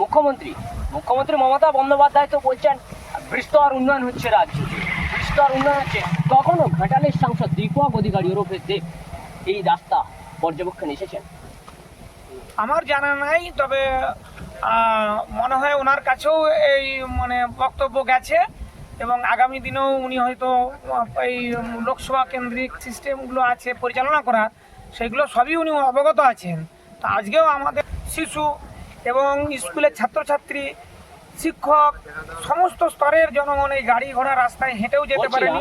মুখ্যমন্ত্রী। মুখ্যমন্ত্রী মমতা বন্দ্যোপাধ্যায় তো বলছেন বৃস্তর উন্নয়ন হচ্ছে রাজ্য। বৃস্তর উন্নয়ন হচ্ছে কখনো ঘাটালের সাংসদ দীপক অধিকারী ওরফে দেব এই রাস্তা পর্যবেক্ষণ এসেছেন আমার জানা নাই, তবে মনে হয় ওনার কাছেও এই মানে বক্তব্য গেছে এবং আগামী দিনেও উনি হয়তো এই লোকসভা কেন্দ্রিক সিস্টেমগুলো আছে, পরিচালনা করার, সেগুলো সবই উনি অবগত আছেন। তো আজকেও আমাদের শিশু এবং স্কুলের ছাত্রছাত্রী শিক্ষক সমস্ত স্তরের জনগণ এই গাড়ি ঘোড়া রাস্তায় হেঁটেও যেতে। পারেনি।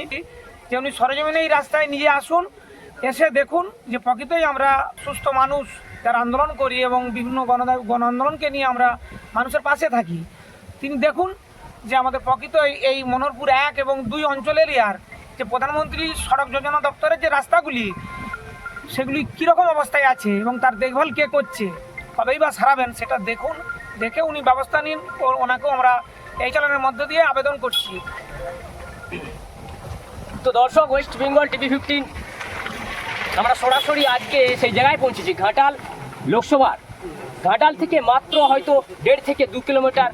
যে উনি সরজমিনে এই রাস্তায় নিজে আসুন এসে দেখুন যে প্রকৃতই আমরা সুস্থ মানুষ যারা আন্দোলন করি এবং বিভিন্ন গণ গণ আন্দোলনকে নিয়ে আমরা মানুষের পাশে থাকি। তিনি দেখুন যে আমাদের প্রকৃত এই- এই মনোরপুর এক এবং দুই অঞ্চলেরই আর যে প্রধানমন্ত্রী সড়ক যোজনা দপ্তরের যে রাস্তাগুলি সেগুলি কীরকম অবস্থায় আছে এবং তার দেখভাল কে করছে? কবেই বা সারাবেন সেটা দেখুন, দেখে উনি ব্যবস্থা নিন ওনাকেও আমরা এই চালানের মধ্য দিয়ে আবেদন করছি। তো দর্শক ওয়েস্ট বেঙ্গল টিভি ফিফটিন আমরা সরাসরি আজকে সেই জায়গায় পৌঁছেছি, ঘাটাল লোকসভার ঘাটাল থেকে মাত্র হয়তো দেড় থেকে দু কিলোমিটার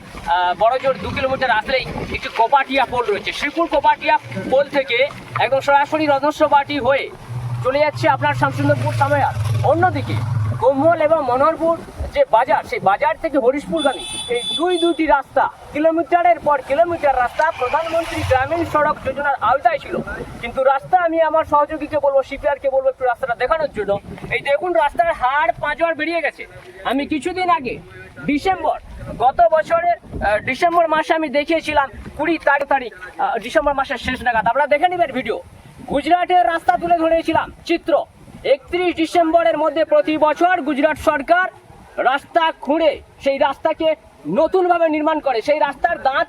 বড় জোর দু কিলোমিটার আসলেই একটি কোপাটিয়া পোল রয়েছে। শ্রীপুর কোপাটিয়া পোল থেকে একদম সরাসরি রজস্ববাটি হয়ে চলে যাচ্ছে আপনার শামসুন্দরপুর সাময়ার অন্যদিকে গোমল এবং মনোহরপুর যে বাজার, সেই বাজার থেকে হরিশপুরগামী, এই দুই দুটি রাস্তা, কিলোমিটারের পর কিলোমিটার রাস্তা প্রধানমন্ত্রী গ্রামীণ সড়ক যোজনার আওতায় ছিল। কিন্তু রাস্তা আমি আমার সহযোগীকে বলব, সিপিআরকে বলব, একটু রাস্তাটা দেখানোর জন্য। এই দেখুন, রাস্তার হাড় পাঁচবার বেরিয়ে গেছে। আমি কিছুদিন আগে ডিসেম্বর, গত বছরের ডিসেম্বর মাসে আমি দেখিয়েছিলাম কুড়ি তারিখ তারিখ ডিসেম্বর মাসের শেষ নাগাদ। আপনারা দেখে নেবেন ভিডিও। গুজরাটের রাস্তা তুলে ধরেছিলাম, চিত্র। একত্রিশ ডিসেম্বরের মধ্যে প্রতি বছর গুজরাট সরকার রাস্তা খুঁড়ে, সেই রাস্তাকে নতুনভাবে নির্মাণ করে, সেই রাস্তার দাঁত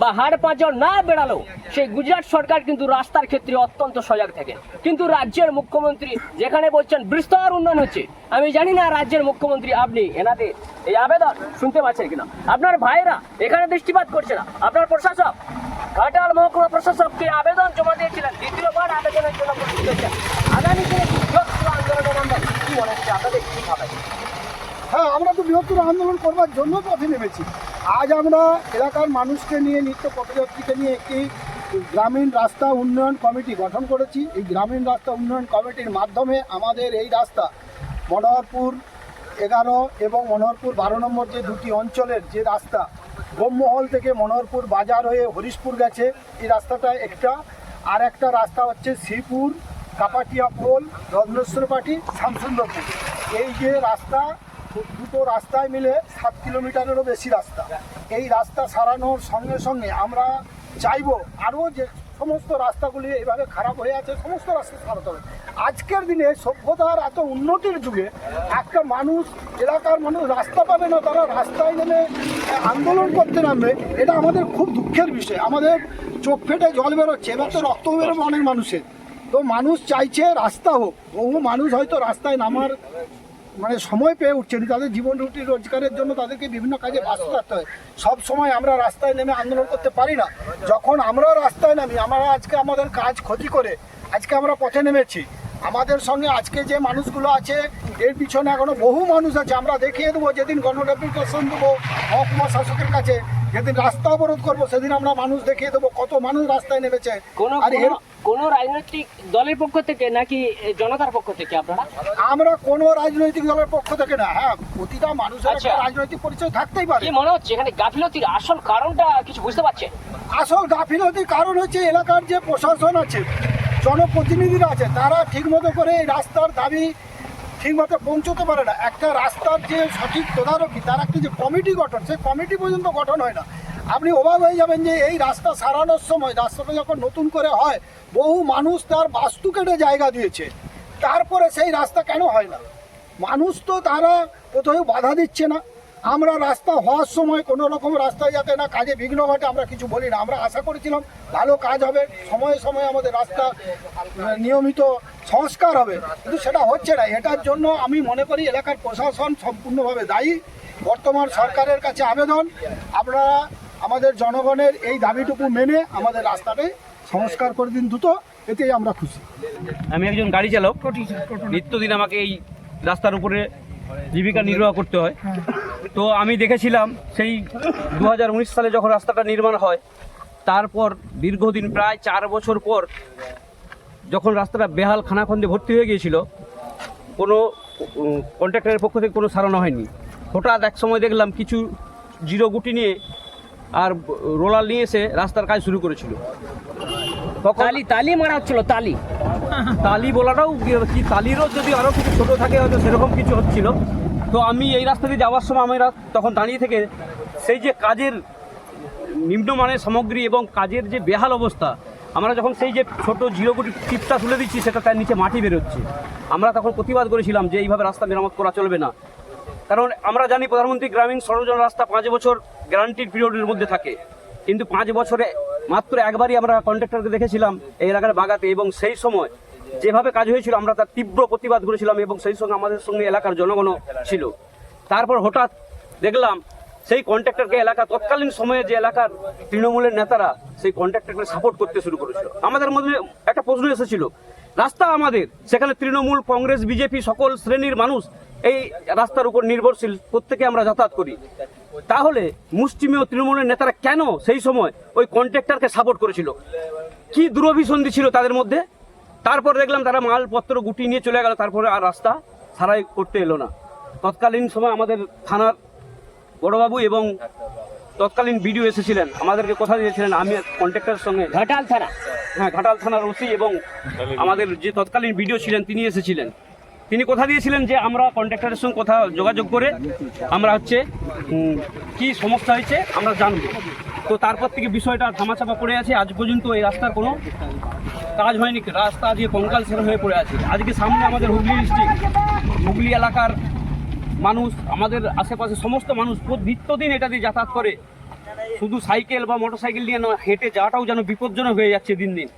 বা হাড় পাঁচর না বেড়ালো সেই গুজরাট সরকার কিন্তু রাস্তার ক্ষেত্রে অত্যন্ত সজাগ থাকে। কিন্তু রাজ্যের মুখ্যমন্ত্রী যেখানে বলছেন বিস্তর উন্নয়ন হচ্ছে, আমি জানি না রাজ্যের মুখ্যমন্ত্রী আপনি এনাদের এই আবেদন শুনতে পাচ্ছেন কিনা। আপনার ভাইরা এখানে দৃষ্টিপাত করছে না। আপনার প্রশাসক, ঘাটাল মহকুমা প্রশাসককে আবেদন জমা দিয়েছিলেন, দ্বিতীয়বার আবেদনের জন্য আগামী হ্যাঁ আমরা তো বৃহত্তর আন্দোলন করবার জন্য পথে নেমেছি। আজ আমরা এলাকার মানুষকে নিয়ে, নিত্য পথযাত্রীকে নিয়ে একটি গ্রামীণ রাস্তা উন্নয়ন কমিটি গঠন করেছি। এই গ্রামীণ রাস্তা উন্নয়ন কমিটির মাধ্যমে আমাদের এই রাস্তা মনোহরপুর এগারো এবং মনোহরপুর বারো নম্বর যে দুটি অঞ্চলের যে রাস্তা বোমমহল থেকে মনোহরপুর বাজার হয়ে হরিশপুর গেছে। এই রাস্তাটা একটা। আর একটা রাস্তা হচ্ছে শ্রীপুর কাপাটিয়া পোল রত্নেশ্বরপাটি শামসুন্দরপুর এই যে রাস্তা, দুটো রাস্তায় মিলে সাত কিলোমিটারেরও বেশি রাস্তা। এই রাস্তা সারানোর সঙ্গে সঙ্গে আমরা চাইব আরও যে সমস্ত রাস্তাগুলি এইভাবে খারাপ হয়ে আছে, সমস্ত রাস্তা সারাতে হবে। আজকের দিনে সভ্যতার এত উন্নতির যুগে একটা মানুষ, এলাকার মানুষ রাস্তা পাবে না, তারা রাস্তায় নেমে আন্দোলন করতে নামবে, এটা আমাদের খুব দুঃখের বিষয়। আমাদের চোখ ফেটে জল বেরোচ্ছে, এবার তো রক্ত বেরোবে অনেক মানুষের। তো মানুষ চাইছে রাস্তা হোক। বহু মানুষ হয়তো রাস্তায় নামার মানে সময় পেয়ে উঠছে না। তাদের জীবন রুটি রোজগারের জন্য তাদেরকে বিভিন্ন কাজে ব্যস্ত থাকতে হয়। সব সময় আমরা রাস্তায় নেমে আন্দোলন করতে পারি না। যখন আমরা রাস্তায় নামি, আমরা আজকে আমাদের কাজ ক্ষতি করে আজকে আমরা পথে নেমেছি। আমাদের সঙ্গে আজকে যে মানুষগুলো আছে, এর পিছনে এখনও বহু মানুষ আছে। আমরা দেখিয়ে দেবো, যেদিন গণডেপুটেশন দেবো, মহকুমা শাসকের কাছে। যেদিন রাস্তা অবরোধ করব সেদিন আমরা মানুষ দেখিয়ে দেবো কত মানুষ রাস্তায় নেমেছে। কোনো আর এর কোনো- রাজনৈতিক দলের পক্ষ থেকে নাকি জনতার পক্ষ থেকে আপনারা? আমরা কোনো রাজনৈতিক দলের পক্ষ থেকে না হ্যাঁ প্রতিটা মানুষের আচ্ছা। একটা রাজনৈতিক পরিচয় থাকতেই পারে। কি মনে হচ্ছে এখানে গাফিলতির আসল কারণটা কিছু বুঝতে পারছেন? আসল গাফিলতির কারণ হচ্ছে এলাকার যে প্রশাসন আছে জনপ্রতিনিধিরা আছে তারা ঠিকমতো করে রাস্তার দাবি ঠিকমতো পৌঁছতে পারে না। একটা রাস্তার যে সঠিক তদারকি, তার একটা যে কমিটি গঠন সেই কমিটি পর্যন্ত গঠন হয় না। আপনি অবাক হয়ে যাবেন যে এই রাস্তা সারানোর সময়, রাস্তাটা যখন নতুন করে হয়, বহু মানুষ তার বাস্তু কেটে জায়গা দিয়েছে। তারপরে সেই রাস্তা কেন হয় না? মানুষ তো তারা কোথাও বাধা দিচ্ছে না। আমরা রাস্তা হওয়ার সময় কোনো রকম রাস্তায় যাতে না কাজে বিঘ্ন ঘটে আমরা কিছু বলি না। আমরা আশা করেছিলাম ভালো কাজ হবে সময়ে সময়ে আমাদের রাস্তা নিয়মিত সংস্কার হবে। কিন্তু সেটা হচ্ছে না। এটার জন্য আমি মনে করি এলাকার প্রশাসন সম্পূর্ণভাবে দায়ী। বর্তমান সরকারের কাছে আবেদন। আপনারা আমাদের জনগণের এই দাবিটুকু মেনে আমাদের রাস্তাটাই সংস্কার করে দিন দ্রুত। এতেই আমরা খুশি। আমি একজন গাড়ি চালক। নিত্যদিন আমাকে এই রাস্তার উপরে জীবিকা নির্বাহ করতে হয়। তো আমি দেখেছিলাম সেই দু হাজার উনিশ সালে যখন রাস্তাটা নির্মাণ হয়, তারপর দীর্ঘদিন প্রায় চার বছর পর যখন রাস্তাটা বেহাল খানাখন্দে ভর্তি হয়ে গিয়েছিল, কোনো কন্ট্রাক্টরের পক্ষ থেকে কোনো সারানো হয়নি। হঠাৎ এক সময় দেখলাম কিছু জিরো গুটি নিয়ে আর রোলার নিয়ে এসে রাস্তার কাজ শুরু করেছিল। তালি তালি মারা হচ্ছিল, তালি। তালি বলাটাও কি- তালিরও যদি আরও কিছু ছোটো থাকে, হয়তো সেরকম কিছু হচ্ছিল। তো আমি এই রাস্তা দিয়ে যাওয়ার সময় আমরা তখন দাঁড়িয়ে থেকে সেই যে কাজের নিম্নমানের সামগ্রী এবং কাজের যে বেহাল অবস্থা, আমরা যখন সেই যে ছোট জিরো কোটি টিপটা তুলে দিচ্ছি, সেটা তার নিচে মাটি বেরোচ্ছে। আমরা তখন প্রতিবাদ করেছিলাম যে এইভাবে রাস্তা মেরামত করা চলবে না। কারণ আমরা জানি প্রধানমন্ত্রী গ্রামীণ সরোজন রাস্তা পাঁচ বছর গ্যারান্টির পিরিয়ডের মধ্যে থাকে। কিন্তু পাঁচ বছরে মাত্র একবারই আমরা কন্ট্রাক্টরকে দেখেছিলাম এই এলাকার বাগাতে এবং সেই সময় যেভাবে কাজ হয়েছিল, আমরা তার তীব্র প্রতিবাদ করেছিলাম এবং সেই সঙ্গে আমাদের সঙ্গে এলাকার জনগণও ছিল। তারপর হঠাৎ দেখলাম সেই কন্ট্রাক্টরকে এলাকা তৎকালীন সময়ে যে এলাকার তৃণমূলের নেতারা সেই কন্ট্রাক্টরকে সাপোর্ট করতে শুরু করেছিল। আমাদের মধ্যে একটা প্রশ্ন এসেছিল, রাস্তা আমাদের, সেখানে তৃণমূল, কংগ্রেস, বিজেপি সকল শ্রেণির মানুষ এই রাস্তার উপর নির্ভরশীল, প্রত্যেকে আমরা যাতায়াত করি। তাহলে মুষ্টিমেয় তৃণমূলের নেতারা কেন সেই সময় ওই কন্ট্রাক্টরকে সাপোর্ট করেছিল? কি দুরভিসন্ধি ছিল তাদের মধ্যে? তারপর দেখলাম তারা মালপত্র গুটি নিয়ে চলে গেল তারপরে আর রাস্তা সারাই করতে এলো না। তৎকালীন সময় আমাদের থানার বড়বাবু এবং তৎকালীন বিডিও এসেছিলেন আমাদেরকে কথা দিয়েছিলেন আমি কন্ট্রাক্টরের সঙ্গে। ঘাটাল থানা। হ্যাঁ ঘাটাল থানার ওসি এবং আমাদের যে তৎকালীন বিডিও ছিলেন তিনি এসেছিলেন। তিনি কথা দিয়েছিলেন যে আমরা কন্ট্রাক্টরের সঙ্গে কথা যোগাযোগ করে আমরা হচ্ছে কি সমস্যা হয়েছে আমরা জানব। তো তারপর থেকে বিষয়টা ধামাচাপা পড়ে আছে। আজ পর্যন্ত এই রাস্তার কোনো কাজ হয়নি। রাস্তা আজকে কঙ্কাল সেরা হয়ে পড়ে আছে। আজকে সামনে আমাদের হুগলি ডিস্ট্রিক্ট, হুগলি এলাকার মানুষ, আমাদের আশেপাশে সমস্ত মানুষ নিত্যদিন এটা দিয়ে যাতায়াত করে। শুধু সাইকেল বা মোটর সাইকেল নিয়ে নয়, হেঁটে যাওয়াটাও যেন বিপজ্জনক হয়ে যাচ্ছে দিন দিন।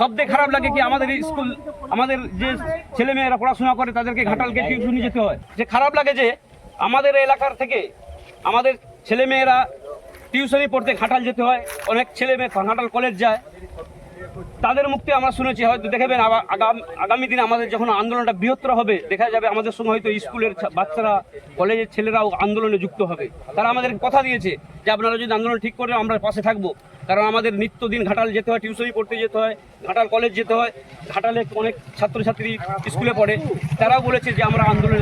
সবথেকে খারাপ লাগে কি আমাদের স্কুল, আমাদের যে ছেলেমেয়েরা পড়াশোনা করে, তাদেরকে ঘাটালকে টিউশনি যেতে হয়। যে খারাপ লাগে যে আমাদের এলাকার থেকে আমাদের ছেলেমেয়েরা টিউশনি পড়তে ঘাটাল যেতে হয়, অনেক ছেলে মেয়ে ঘাটাল কলেজ যায়। তাদের মুক্তি আমরা শুনেছি, হয়তো দেখবেন আগাম দিনে আমাদের যখন আন্দোলনটা বৃহত্তর হবে, দেখা যাবে আমাদের সঙ্গে হয়তো স্কুলের বাচ্চারা, কলেজের ছেলেরাও আন্দোলনে যুক্ত হবে। তারা আমাদের কথা দিয়েছে যে আপনারা যদি আন্দোলন ঠিক করে, আমরা পাশে থাকব। কারণ আমাদের নিত্যদিন ঘাটাল যেতে হয় টিউশনি পড়তে যেতে হয় ঘাটাল কলেজ যেতে হয়। ঘাটালে অনেক ছাত্রছাত্রী স্কুলে পড়ে। তারাও বলেছে যে আমরা আন্দোলনে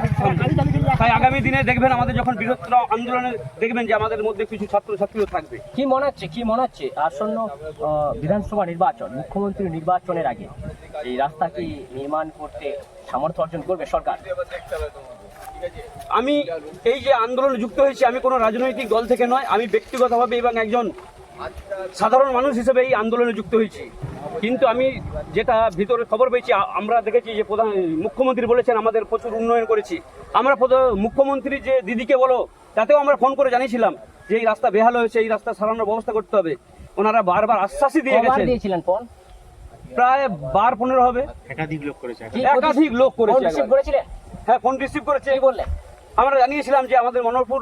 তাই আগামী দিনে দেখবেন আমাদের যখন বৃহত্তর আন্দোলনে দেখবেন যে আমাদের মধ্যে কিছু ছাত্রছাত্রীও থাকবে। কি মনে হচ্ছে? কি মনে হচ্ছে? আসন্ন বিধানসভা নির্বাচন মুখ্যমন্ত্রী নির্বাচনের আগে এই রাস্তা কি নির্মাণ করতে সামর্থ্য অর্জন করবে সরকার? আমি এই যে আন্দোলনে যুক্ত হয়েছি আমি কোনো রাজনৈতিক দল থেকে নয় আমি ব্যক্তিগতভাবে এবং একজন সাধারণ মানুষ হিসেবে এই আন্দোলনে যুক্ত হয়েছি। কিন্তু আমি যেটা ভিতরে খবর পেয়েছি আমরা দেখেছি যে প্রধান মুখ্যমন্ত্রী বলেছেন আমাদের প্রচুর উন্নয়ন করেছি। আমরা মুখ্যমন্ত্রী যে দিদিকে বলো তাতেও আমরা ফোন করে জানিয়েছিলাম যে এই রাস্তা বেহাল হয়েছে এই রাস্তা সারানোর ব্যবস্থা করতে হবে। ওনারা বারবার আশ্বাসই দিয়ে গেছেন। দিয়েছিলেন ফোন? প্রায় বার পনেরো হবে। একাধিক লোক করেছে একাধিক। লোক করেছে রিসিভ একবার। হ্যাঁ ফোন রিসিভ করেছে। বললেন? আমরা জানিয়েছিলাম যে আমাদের মনোহরপুর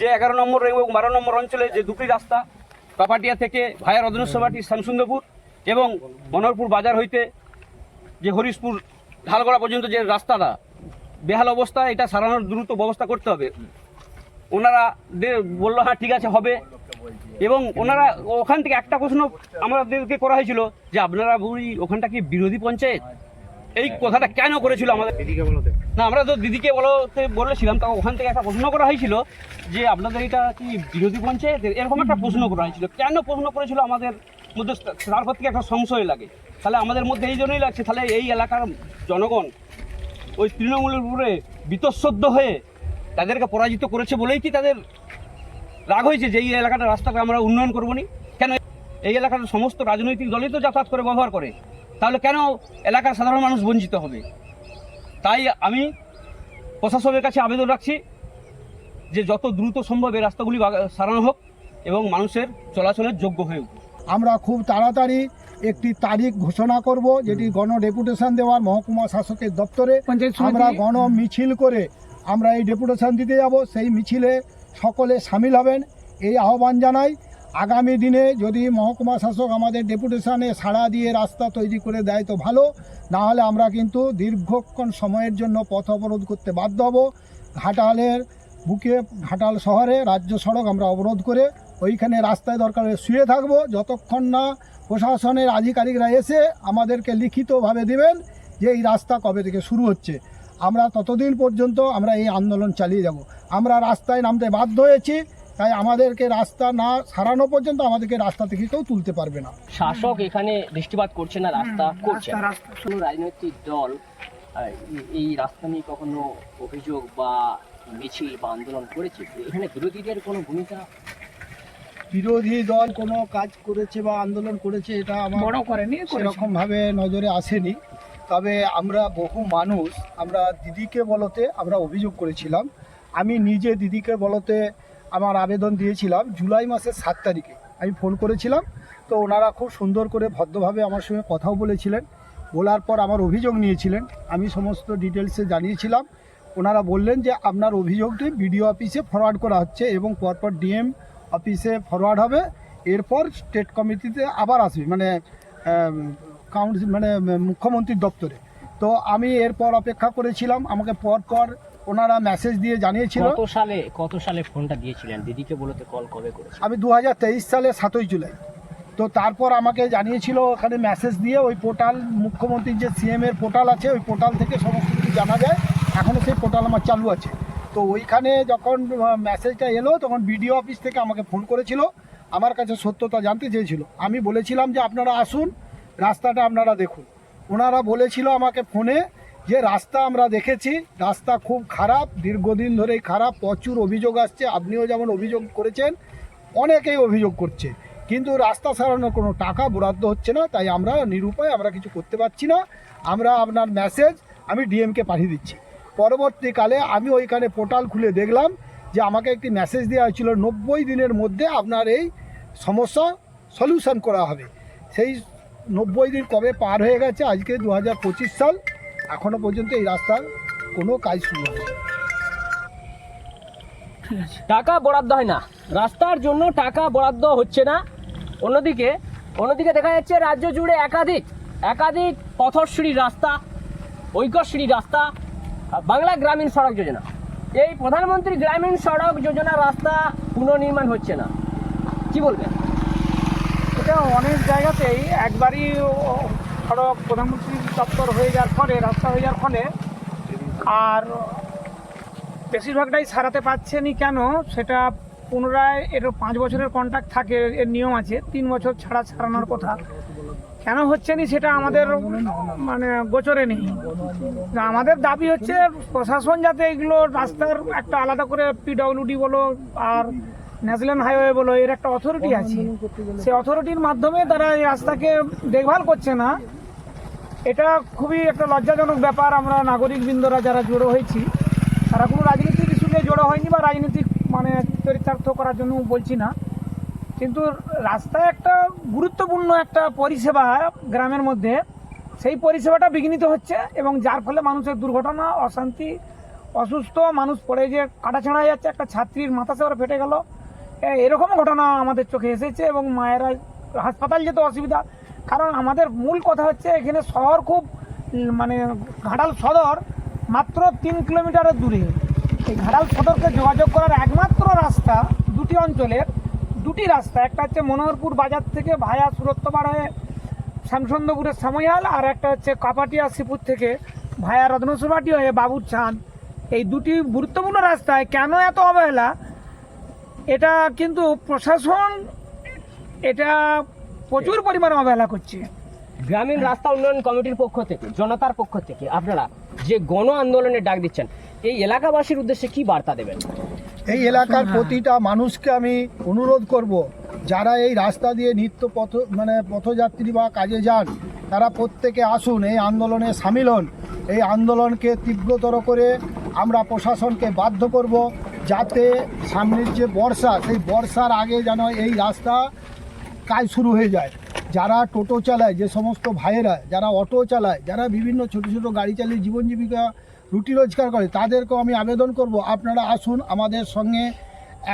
যে এগারো নম্বর এবং বারো নম্বর অঞ্চলে যে দুটি রাস্তা পাপাটিয়া থেকে ভায়া রদনেশ্বরবাটি শ্যামসুন্দরপুর এবং মনোহরপুর বাজার হইতে যে হরিশপুর ঢালগড়া পর্যন্ত যে রাস্তাটা, বেহাল অবস্থা, এটা সারানোর দ্রুত ব্যবস্থা করতে হবে। ওনারা বলল হ্যাঁ ঠিক আছে, হবে। এবং ওনারা ওখান থেকে একটা প্রশ্ন আমাদেরকে করা হয়েছিল যে, আপনারা বুড়ি ওখানটা কি বিরোধী পঞ্চায়েত? এই কথাটা কেন করেছিল আমাদের? না, আমরা তো দিদিকে বলতে বলেছিলাম তা ওখান থেকে একটা প্রশ্ন করা হয়েছিল যে আপনাদের এটা কি বিরোধী পঞ্চায়েত এরকম একটা প্রশ্ন করা হয়েছিল। কেন প্রশ্ন করেছিল? আমাদের মধ্যে তারপর থেকে একটা সংশয় লাগে। তাহলে আমাদের মধ্যে এই জন্যই লাগছে। তাহলে এই এলাকার জনগণ ওই তৃণমূলের উপরে বিতঃসদ্য হয়ে তাদেরকে পরাজিত করেছে বলেই কি তাদের রাগ হয়েছে যে এই এলাকাটা রাস্তাকে আমরা উন্নয়ন করব নি? কেন এই এলাকার সমস্ত রাজনৈতিক দলই তো যাতায়াত করে, ব্যবহার করে। তাহলে কেন এলাকার সাধারণ মানুষ বঞ্চিত হবে? তাই আমি প্রশাসনের কাছে আবেদন রাখছি যে যত দ্রুত সম্ভব এই রাস্তাগুলি সারানো হোক এবং মানুষের চলাচলের যোগ্য হয়ে উঠুক। আমরা খুব তাড়াতাড়ি একটি তারিখ ঘোষণা করব যেটি গণ ডেপুটেশন দেওয়ার মহকুমা শাসকের দপ্তরে। পঞ্চায়েত আমরা গণ মিছিল করে আমরা এই ডেপুটেশন দিতে যাব। সেই মিছিলে সকলে সামিল হবেন। এই আহ্বান জানাই আগামী দিনে যদি মহকুমা শাসক আমাদের ডেপুটেশনে সাড়া দিয়ে রাস্তা তৈরি করে দেয় তো ভালো। না হলে আমরা কিন্তু দীর্ঘক্ষণ সময়ের জন্য পথ অবরোধ করতে বাধ্য হব। ঘাটালের বুকে, ঘাটাল শহরে রাজ্য সড়ক আমরা অবরোধ করে ওইখানে রাস্তায় দরকার শুয়ে থাকব। যতক্ষণ না প্রশাসনের আধিকারিকরা এসে আমাদেরকে লিখিতভাবে দেবেন যে এই রাস্তা কবে থেকে শুরু হচ্ছে। আমরা ততদিন পর্যন্ত আমরা এই আন্দোলন চালিয়ে যাব। আমরা রাস্তায় নামতে বাধ্য হয়েছি। তাই আমাদেরকে রাস্তা না সারানো পর্যন্ত আমাদেরকে রাস্তা থেকে কেউ তুলতে পারবে না। শাসক এখানে দৃষ্টিপাত করছে না রাস্তা করছে কোনো রাজনৈতিক দল এই- রাস্তা নিয়ে কখনো অভিযোগ বা মিছিল বা আন্দোলন করেছে? এখানে বিরোধীদের কোনো ভূমিকা? বিরোধী দল কোনো কাজ করেছে বা আন্দোলন করেছে এটা আমার বড় করেনি। সেরকমভাবে নজরে আসেনি। তবে আমরা বহু মানুষ আমরা দিদিকে বলতে আমরা অভিযোগ করেছিলাম। আমি নিজে দিদিকে বলতে আমার আবেদন দিয়েছিলাম জুলাই মাসের সাত তারিখে। আমি ফোন করেছিলাম, তো ওনারা খুব সুন্দর করে ভদ্রভাবে আমার সঙ্গে কথাও বলেছিলেন। বলার পর আমার অভিযোগ নিয়েছিলেন। আমি সমস্ত ডিটেলসে জানিয়েছিলাম। ওনারা বললেন যে আপনার অভিযোগটি বিডিও অফিসে ফরওয়ার্ড করা হচ্ছে এবং পরপর ডিএম অফিসে ফরওয়ার্ড হবে। এরপর স্টেট কমিটিতে আবার আসবে মানে কাউন্সিল মানে মুখ্যমন্ত্রীর দপ্তরে। তো আমি এরপর অপেক্ষা করেছিলাম। আমাকে পর পর ওনারা মেসেজ দিয়ে জানিয়েছিল। কত সালে কত সালে ফোনটা দিয়েছিলেন? দিদিকে বলতে কল কবে করেছে আমি দু হাজার তেইশ সালে সাতই জুলাই। তো তারপর আমাকে জানিয়েছিল ওখানে মেসেজ দিয়ে ওই পোর্টাল মুখ্যমন্ত্রীর যে সিএম এর পোর্টাল আছে ওই পোর্টাল থেকে সমস্ত কিছু জানা যায়। এখনও সেই পোর্টাল আমার চালু আছে। তো ওইখানে যখন মেসেজটা এলো তখন বিডিও অফিস থেকে আমাকে ফোন করেছিল। আমার কাছে সত্যতা জানতে চেয়েছিল। আমি বলেছিলাম যে আপনারা আসুন রাস্তাটা আপনারা দেখুন। ওনারা বলেছিল আমাকে ফোনে যে রাস্তা আমরা দেখেছি, রাস্তা খুব খারাপ, দীর্ঘদিন ধরেই খারাপ, প্রচুর অভিযোগ আসছে, আপনিও যেমন অভিযোগ করেছেন, অনেকেই অভিযোগ করছে। কিন্তু রাস্তা সারানোর কোনো টাকা বরাদ্দ হচ্ছে না, তাই আমরা নিরুপায় আমরা কিছু করতে পারছি না। আমরা আপনার মেসেজ আমি ডিএমকে পাঠিয়ে দিচ্ছি। পরবর্তীকালে আমি ওইখানে পোর্টাল খুলে দেখলাম যে আমাকে একটি মেসেজ দেওয়া হয়েছিল, নব্বই দিনের মধ্যে আপনার এই সমস্যা সলিউশন করা হবে। সেই নব্বই দিন কবে পার হয়ে গেছে? আজকে দু হাজার পঁচিশ সাল। এখনও পর্যন্ত এই রাস্তার কোনো কাজ শুরু হয়নি। টাকা বরাদ্দ হয় না। রাস্তার জন্য টাকা বরাদ্দ হচ্ছে না। অন্যদিকে অন্যদিকে দেখা যাচ্ছে রাজ্য জুড়ে একাধিক একাধিক পথশ্রী রাস্তা ঐক্যশ্রী রাস্তা বাংলা গ্রামীণ সড়ক যোজনা। এই প্রধানমন্ত্রী গ্রামীণ সড়ক যোজনা রাস্তা পুনর্নির্মাণ হচ্ছে না। কি বলবেন? এটা অনেক জায়গাতেই একবারই সড়ক প্রধানমন্ত্রী দপ্তর হয়ে যাওয়ার ফলে, রাস্তা হয়ে যাওয়ার ফলে আর বেশিরভাগটাই সারাতে পারছেনি কেন সেটা পুনরায় এর পাঁচ বছরের কন্ট্রাক্ট থাকে, এর নিয়ম আছে, তিন বছর ছাড়া ছাড়ানোর কথা। কেন হচ্ছে না সেটা আমাদের মানে গোচরে নেই। আমাদের দাবি হচ্ছে প্রশাসন যাতে এগুলো রাস্তার একটা আলাদা করে পিডব্লিউডি বলো আর ন্যাশনাল হাইওয়ে বলো, এর একটা অথরিটি আছে। সেই অথরিটির মাধ্যমে তারা এই রাস্তাকে দেখভাল করছে না। এটা খুবই একটা লজ্জাজনক ব্যাপার। আমরা নাগরিক বৃন্দরা যারা জড়ো হয়েছি, তারা কোনো রাজনীতিক ইস্যুতে জড়ো হয়নি বা রাজনীতিক মানে চরিতার্থ করার জন্য বলছি না। কিন্তু রাস্তায় একটা গুরুত্বপূর্ণ একটা পরিষেবা গ্রামের মধ্যে, সেই পরিষেবাটা বিঘ্নিত হচ্ছে এবং যার ফলে মানুষের দুর্ঘটনা, অশান্তি, অসুস্থ, মানুষ পড়ে যে কাটাছাড়া যাচ্ছে, একটা ছাত্রীর মাথা সেবার ফেটে গেল। এরকম ঘটনা আমাদের চোখে এসেছে এবং মায়েরা হাসপাতাল যেতে অসুবিধা কারণ আমাদের মূল কথা হচ্ছে এখানে শহর খুব মানে ঘাটাল সদর মাত্র তিন কিলোমিটারের দূরে। এই ঘাটাল সদরকে যোগাযোগ করার একমাত্র রাস্তা দুটি অঞ্চলের, দুটি রাস্তা। একটা হচ্ছে মনোহরপুর বাজার থেকে ভায়া সুরত্তপাড় হয়ে শ্যামসন্দপুরের সাময়াল আর একটা হচ্ছে কাপাটিয়া শ্রীপুর থেকে ভায়া রত্নসুরবাটি হয়ে বাবুর চাঁদ এই দুটি গুরুত্বপূর্ণ রাস্তায় কেন এত অবহেলা? এটা কিন্তু প্রশাসন, এটা প্রচুর পরিমাণে অবহেলা করছে। গ্রামীণ রাস্তা উন্নয়ন কমিটির পক্ষ থেকে জনতার পক্ষ থেকে আপনারা যে গণ আন্দোলনের ডাক দিচ্ছেন এই এলাকাবাসীর উদ্দেশ্যে কি বার্তা দেবেন? এই এলাকার প্রতিটা মানুষকে আমি অনুরোধ করব যারা এই রাস্তা দিয়ে নিত্য পথ মানে পথযাত্রী বা কাজে যান তারা প্রত্যেকে আসুন এই আন্দোলনে সামিল হন। এই আন্দোলনকে তীব্রতর করে আমরা প্রশাসনকে বাধ্য করব যাতে সামনের যে বর্ষা সেই বর্ষার আগে যেন এই রাস্তা কাজ শুরু হয়ে যায়। যারা টোটো চালায়, যে সমস্ত ভাইয়েরা, যারা অটো চালায়, যারা বিভিন্ন ছোট ছোট গাড়ি চালিয়ে জীবন জীবিকা, রুটি রোজগার করে, তাদেরকেও আমি আবেদন করব, আপনারা আসুন আমাদের সঙ্গে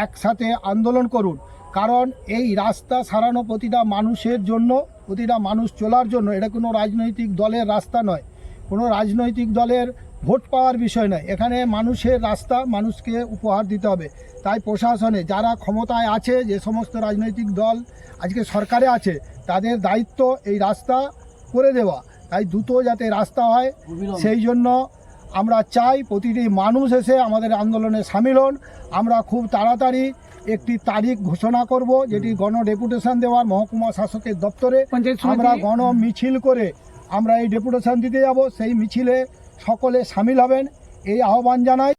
একসাথে আন্দোলন করুন। কারণ এই রাস্তা সারানো প্রতিটা মানুষের জন্য, প্রতিটা মানুষ চলার জন্য, এটা কোনো রাজনৈতিক দলের রাস্তা নয়। কোনো রাজনৈতিক দলের ভোট পাওয়ার বিষয় নয়। এখানে মানুষের রাস্তা মানুষকে উপহার দিতে হবে। তাই প্রশাসনে যারা ক্ষমতায় আছে যে সমস্ত রাজনৈতিক দল আজকে সরকারে আছে তাদের দায়িত্ব এই রাস্তা করে দেওয়া। তাই দ্রুত যাতে রাস্তা হয় সেই জন্য আমরা চাই প্রতিটি মানুষ এসে আমাদের আন্দোলনে সামিল হন। আমরা খুব তাড়াতাড়ি একটি তারিখ ঘোষণা করব যেটি গণ ডেপুটেশন দেওয়ার মহকুমা শাসকের দপ্তরে। আমরা গণ মিছিল করে আমরা এই ডেপুটেশন দিতে যাব। সেই মিছিলে সকলে সামিল হবেন এই আহ্বান জানাই।